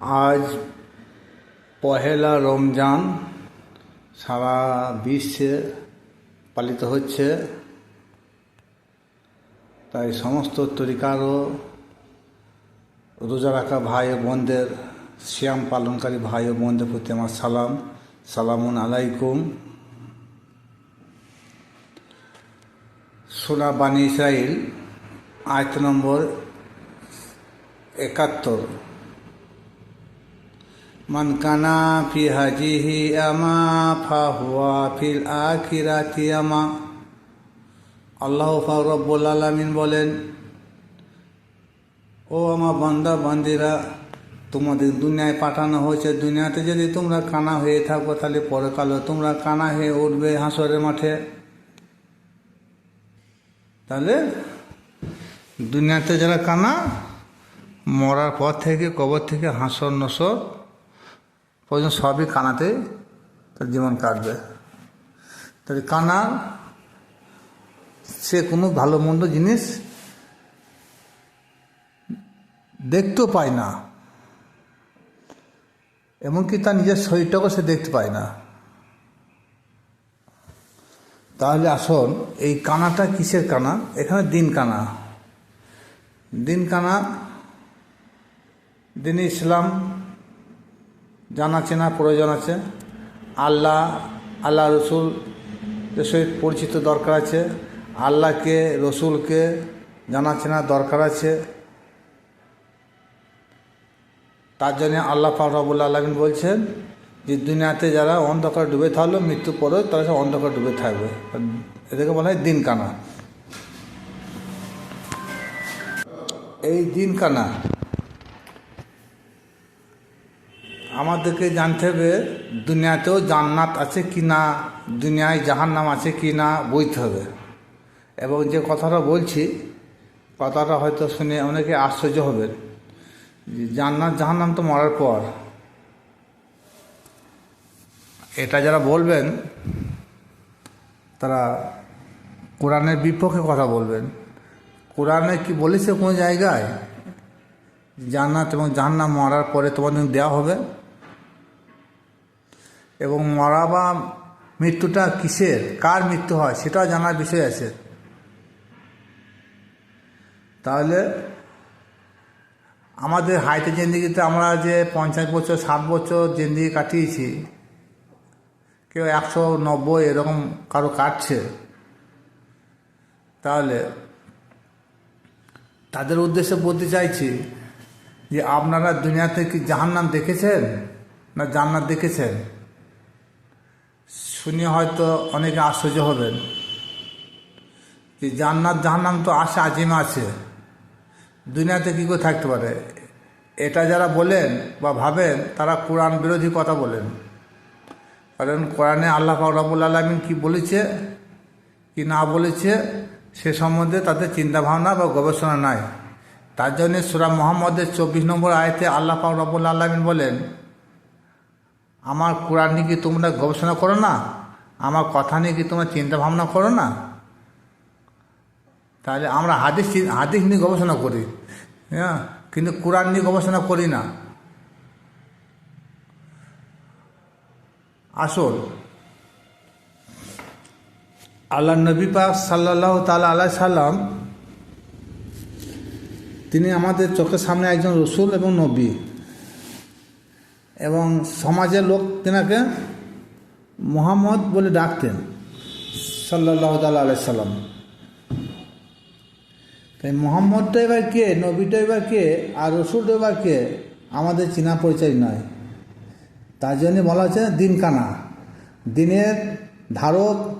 আজ পহেলা রমজান, সারা বিশ্বে পালিত হচ্ছে। তাই সমস্ত তরিকারও রোজা রাখা ভাই ও বোনদের শ্যাম পালনকারী ভাই ও বোনদের প্রতি আমার সালাম। সালামুন আলাইকুম। সোনা বাণী ইসরাইল, আয়ত নম্বর একাত্তর। মান কানা ফি হাজিহি আমা ফাহুয়া ফিল আখিরাতি আমা। আল্লাহ রব্বুল আলামিন বলেন, ও আমার বান্দা, বান্দিরা, তোমাদের দুনিয়ায় পাঠানো হয়েছে। দুনিয়াতে যদি তোমরা কানা হয়ে থাকো, তাহলে পরকালে তোমরা কানা হয়ে উঠবে হাঁসরের মাঠে। তাহলে দুনিয়াতে যারা কানা, মরার পর থেকে কবর থেকে হাঁসর নসর পর্যন্ত সবই কানাতে তার জীবন কাটবে। তাহলে কানা সে কোনো ভালো মন্দ জিনিস দেখতেও পায় না। এমনকি তার নিজের শরীরটাকেও সে দেখতে পায় না। তাহলে আসুন এই কানাটা কিসের কানা? এখানে দিন কানা। দিন কানা, দিন ইসলাম জানা চেনা প্রয়োজন আছে। আল্লাহ আল্লাহ রসুল সহিত পরিচিত দরকার আছে। আল্লাহকে, রসুলকে জানা চেনা দরকার আছে। তার জন্য আল্লাহ ফাকরাবুল আলমিন বলছেন যে, দুনিয়াতে যারা অন্ধকার ডুবে থাকল, মৃত্যু পরেও তারা সব অন্ধকার ডুবে থাকবে। এদেরকে বলা হয় দিন কানা এই দিন কানা আমাদেরকে জানতে হবে, দুনিয়াতেও জান্নাত আছে কি না, দুনিয়ায় জাহান্নাম আছে কি না বুঝতে হবে। এবং যে কথাটা বলছি, কথাটা হয়তো শুনে অনেকে আশ্চর্য হবেন। যে জান্নাত, জাহান্নাম তো মরার পর। এটা যারা বলবেন, তারা কোরআনের বিপক্ষে কথা বলবেন। কোরআনে কি বলেছে কোনো জায়গায়? জান্নাত এবং জাহান্নাম মরার পরে তোমাদের দেওয়া হবে? এবং মরা বা মৃত্যুটা কিসের? কার মৃত্যু হয়? সেটাও জানার বিষয় আছে। তাহলে আমাদের হাইতে জিন্দিগিতে আমরা যে পঞ্চাশ বছর, ষাট বছর জিন্দিগি কাটিয়েছি, কেউ একশো নব্বই এরকম কারও কাটছে, তাহলে তাদের উদ্দেশ্যে বলতে চাইছি যে আপনারা দুনিয়াতে কি জাহান্নাম দেখেছেন না জান্নাত দেখেছেন? শুনে হয়তো অনেকে আশ্চর্য হবেন। যে জান্নাত, জাহান্নাম তো আসে আজিমা আছে। দুনিয়াতে কী করে থাকতে পারে? এটা যারা বলেন বা ভাবেন, তারা কোরআন বিরোধী কথা বলেন। কারণ কোরআনে আল্লাহ রাবুল আলমিন কী বলেছে, কি না বলেছে, সে সম্বন্ধে তাদের চিন্তাভাবনা বা গবেষণা নাই। তার জন্যে সুরা মোহাম্মদের চব্বিশ নম্বর আয়তে আল্লাহ পাক রব্বুল আলমিন বলেন আমার কোরআন নিয়ে কি তোমরা গবেষণা করো না? আমার কথা নিয়ে কি তোমরা চিন্তা ভাবনা করো না? তাহলে আমরা হাদিস হাদিস নিয়ে গবেষণা করি। হ্যাঁ? কিন্তু কোরআন নিয়ে গবেষণা করি না। আসল। আল্লাহ নবী পাক সাল্লাহ তালা আল্লাহ সাল্লাম, তিনি আমাদের চোখের সামনে একজন রসুল এবং নবী। এবং সমাজের লোক তেনাকে মোহাম্মদ বলে ডাকতেন সাল্লাহ আলাই সাল্লাম। তাই মোহাম্মদটা এবার কে, নবীটা এবার কে, আর রসুলটা এবার কে, আমাদের চেনা পরিচয় নয়। তার জন্য বলা হচ্ছে দিন কানা। দিনের ধারক,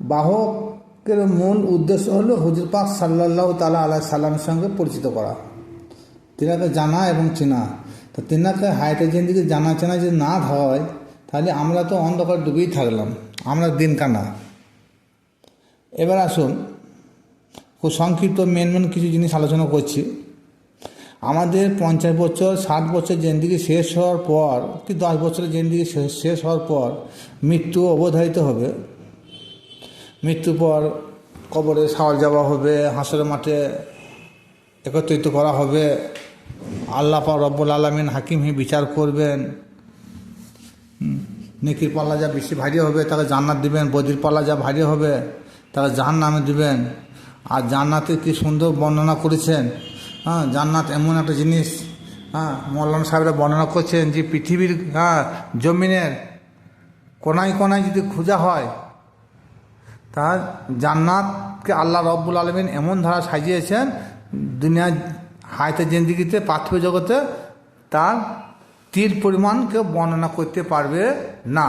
বাহকের মূল উদ্দেশ্য হলো হুজুর পাক সাল্লাহ তালা আল্লাহ সাল্লামের সঙ্গে পরিচিত করা। তিনাকে জানা এবং চেনা। তো তিনাকে হাইটে জিন্দিগি জানা চেনা যদি না হয়, তাহলে আমরা তো অন্ধকার ডুবেই থাকলাম। আমরা দিন কানা। এবার আসুন, খুব সংক্ষিপ্ত মেন মেন কিছু জিনিস আলোচনা করছি। আমাদের পঞ্চাশ বছর, ষাট বছর জিন্দিগি শেষ হওয়ার পর, কি দশ বছরের জিন্দিগি শেষ হওয়ার পর মৃত্যু অবধারিত হবে? মৃত্যুর পর কবরে সাওয়াল যাওয়া হবে, হাঁসের মাঠে একত্রিত করা হবে আল্লাহ রব্বুল আলমিন হাকিম হি বিচার করবেন। নেকির পাল্লা যা বেশি ভারী হবে, তাকে জান্নাত দিবেন। বদির পাল্লা যা ভারী হবে, তাকে জাহান নামে দিবেন। আর জান্নাতে কি সুন্দর বর্ণনা করেছেন? হ্যাঁ জান্নাত এমন একটা জিনিস হ্যাঁ মৌলানা সাহেবরা বর্ণনা করছেন যে পৃথিবীর হ্যাঁ জমিনের কোনায় কোনায় যদি খোঁজা হয় তা জান্নাতকে আল্লাহ রব্বুল আলমিন এমন ধারা সাজিয়েছেন দুনিয়া হায়তে জিন্দিগিতে পার্থিব জগতে তার তীর পরিমাণকে বর্ণনা করতে পারবে না।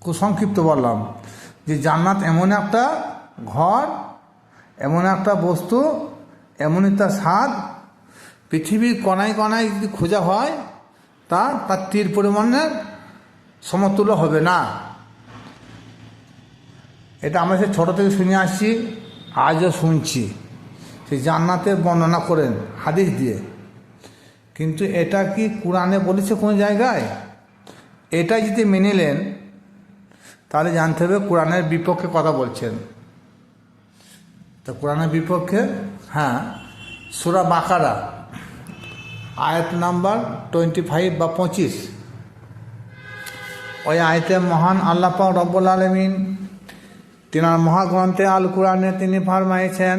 খুব সংক্ষিপ্ত বললাম যে জান্নাত এমন একটা ঘর, এমন একটা বস্তু, এমনই তার স্বাদ, পৃথিবীর কণায় কণায় যদি খোঁজা হয় তা তার তীর পরিমাণের সমতুল্য হবে না। এটা আমরা সে ছোটো থেকে শুনে আসছি, আজও শুনছি। সেই জান্নাতের বর্ণনা করেন, হাদিস দিয়ে। কিন্তু এটা কি কোরআনে বলেছে কোনো জায়গায়? এটা যদি মেনে নেন, তাহলে জানতে হবে কোরআনের বিপক্ষে কথা বলছেন। তো কোরআনের বিপক্ষে হ্যাঁ সুরা বাকারা, আয়াত নাম্বার টোয়েন্টি ফাইভ বা পঁচিশ। ওই আয়তে মহান আল্লাহ পাক রব্বুল আলমিন, তিনার মহাগ্রন্থে আল কোরআনে তিনি ফরমাইছেন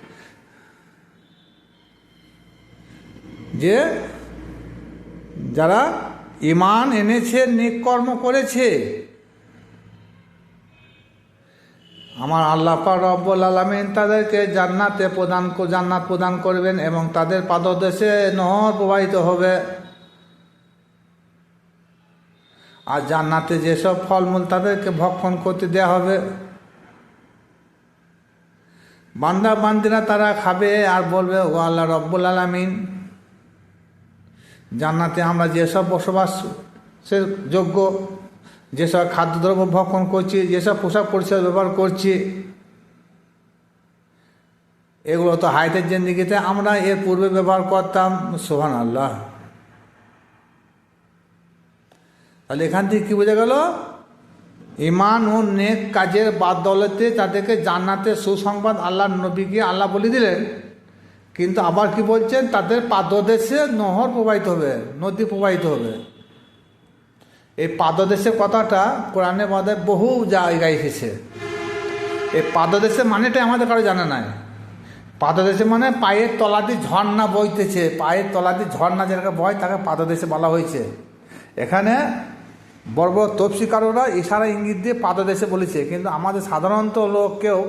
যে যারা ইমান এনেছে নিকর্ম করেছে। আমার আল্লাহ পাক রব্বুল আলামিন তাদেরকে জান্নাতে প্রদান জান্নাত প্রদান করবেন এবং তাদের পাদদেশে নহর প্রবাহিত হবে। আর জান্নাতে যেসব ফলমূল তাদেরকে ভক্ষণ করতে দেওয়া হবে। বান্দা বান্দিরা তারা খাবে আর বলবে, ও আল্লাহ রব্বুল আলমিন জান্নাতে আমরা যেসব বসবাস, সে যোগ্য যেসব খাদ্যদ্রব্য ভক্ষণ করছি যেসব পোশাক পরিচ্ছদ ব্যবহার করছি, এগুলো তো হাইটের জিন্দিগিতে আমরা এর পূর্বে ব্যবহার করতাম। সোহান আল্লাহ তাহলে এখান থেকে কী বোঝা গেল? ইমান ও নেক কাজের বাদলতে তাদেরকে জান্নাতে সুসংবাদ আল্লাহ নবীকে আল্লাহ বলে দিলেন। কিন্তু আবার কি বলছেন? তাদের পাদদেশে নহর প্রবাহিত হবে, নদী প্রবাহিত হবে। এই পাদদেশের কথাটা কোরআনের মধ্যে বহু জায়গায় এসেছে। এই পাদদেশের মানেটা আমাদের কারও জানা নাই। পাদদেশে মানে পায়ের তলাদি ঝর্ণা বইতেছে, পায়ের তলাদি ঝর্ণা যেটাকে বয়, তাকে পাদদেশে বলা হয়েছে। এখানে বড় বড় তপসিকাররা ইশারা ইঙ্গিত দিয়ে পাদদেশে বলেছে, কিন্তু আমাদের সাধারণত লোক কেউ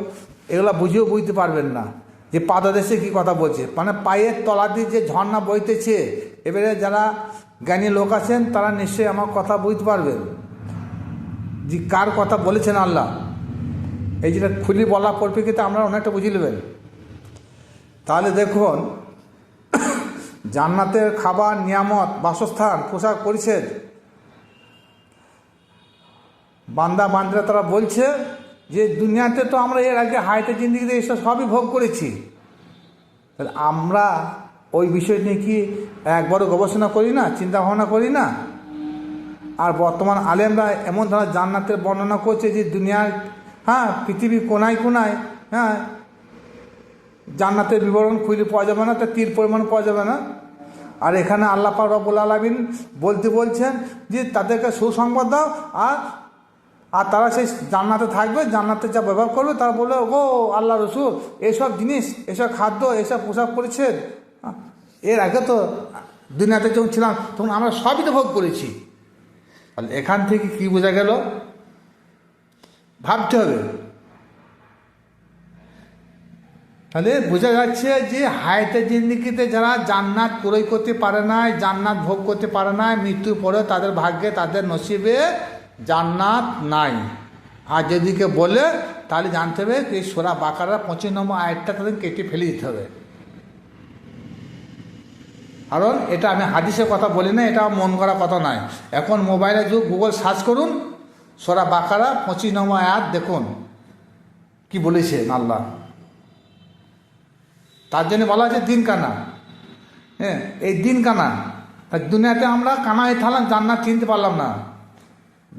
এগুলা বুঝেও বুঝতে পারবেন না। যে পাদদেশে কি কথা বলছে? মানে পায়ের তলা দিয়ে যে ঝর্ণা বইতেছে, এবারে যারা জ্ঞানী লোক আছেন, তারা নিশ্চয়ই আমার কথা বুঝতে পারবেন। যে কার কথা বলেছেন আল্লাহ? এই যেটা খুলি বলা পরিপ্রেক্ষিতে আমরা অনেকটা বুঝে নেবেন। তাহলে দেখুন, জান্নাতের খাবার, নিয়ামত, বাসস্থান, পোশাক পরিচ্ছেদ। বান্দা বান্দিরা তারা বলছে যে দুনিয়াতে তো আমরা এর আগে হাইতে জিন্দিগিতে এসব সবই ভোগ করেছি। তাহলে আমরা ওই বিষয় নিয়ে কি একবারও গবেষণা করি না চিন্তা ভাবনা করি না? আর বর্তমান আলেমরা এমন ধরনের জান্নাতের বর্ণনা করছে যে দুনিয়ার হ্যাঁ পৃথিবীর কোনায় কোনায় হ্যাঁ জান্নাতের বিবরণ খুঁজলে পাওয়া যাবে না তার তীর পরিমাণ পাওয়া যাবে না। আর এখানে আল্লাহ পাক রব্বুল আলমিন বলতে বলছেন যে তাদেরকে সুসংবাদ দাও আর আর তারা সেই জান্নাতে থাকবে জান্নাতে যা ব্যবহার করবে তারা বলবে ও আল্লাহ রসুল এসব জিনিস এসব খাদ্য এসব পোশাক হ্যাঁ, এর আগে তো দুনিয়াতে যখন ছিলাম তখন আমরা সবই তো ভোগ করেছি। তাহলে এখান থেকে কি বোঝা গেল? ভাবতে হবে। তাহলে বোঝা যাচ্ছে যে হায়াতে জিন্দিগিতে যারা জান্নাত পুরোই করতে পারে না জান্নাত ভোগ করতে পারে না মৃত্যুর পরে তাদের ভাগ্যে তাদের নসিবে জান্নাত নাই। আর যেদিকে বলে, তাহলে জানতে হবে এই সোরা বাকারা পঁচিশ নম্বর আয়টা তাদের কেটে ফেলে দিতে হবে। কারণ এটা আমি হাদিসের কথা বলি না, এটা মন করা কথা নয়। এখন মোবাইলে যুগ গুগল সার্চ করুন, সোরা বাকারা পঁচিশ নম্বর আয়াত দেখুন। কি বলেছেন আল্লাহ? তার জন্য বলা হয়েছে, দিন কানা। হ্যাঁ এই দিন কানা। দুনিয়াতে আমরা কানা হয়ে থাকলাম জান্নাত চিনতে পারলাম না।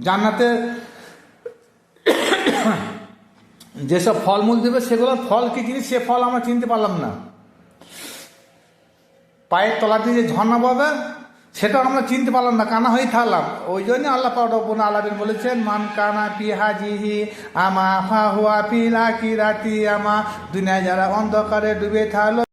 জান্নাতে যেসব ফলমূল দেবে সেগুলো ফল কি জিনিস? সে ফল আমরা চিনতে পারলাম না। পায়ের তলা দিয়ে যে ঝর্ণা পাবে সেটাও আমরা চিনতে পারলাম না, কানা হয়ে থাকলাম। ওই জন্য আল্লাহ পাউডাবুন আলাবিন বলেছেন, মান কানা পি হাজিহি আমা ফা হুয়া পি রাতি আমা দুনিয়ায় যারা অন্ধকারে ডুবে থাকল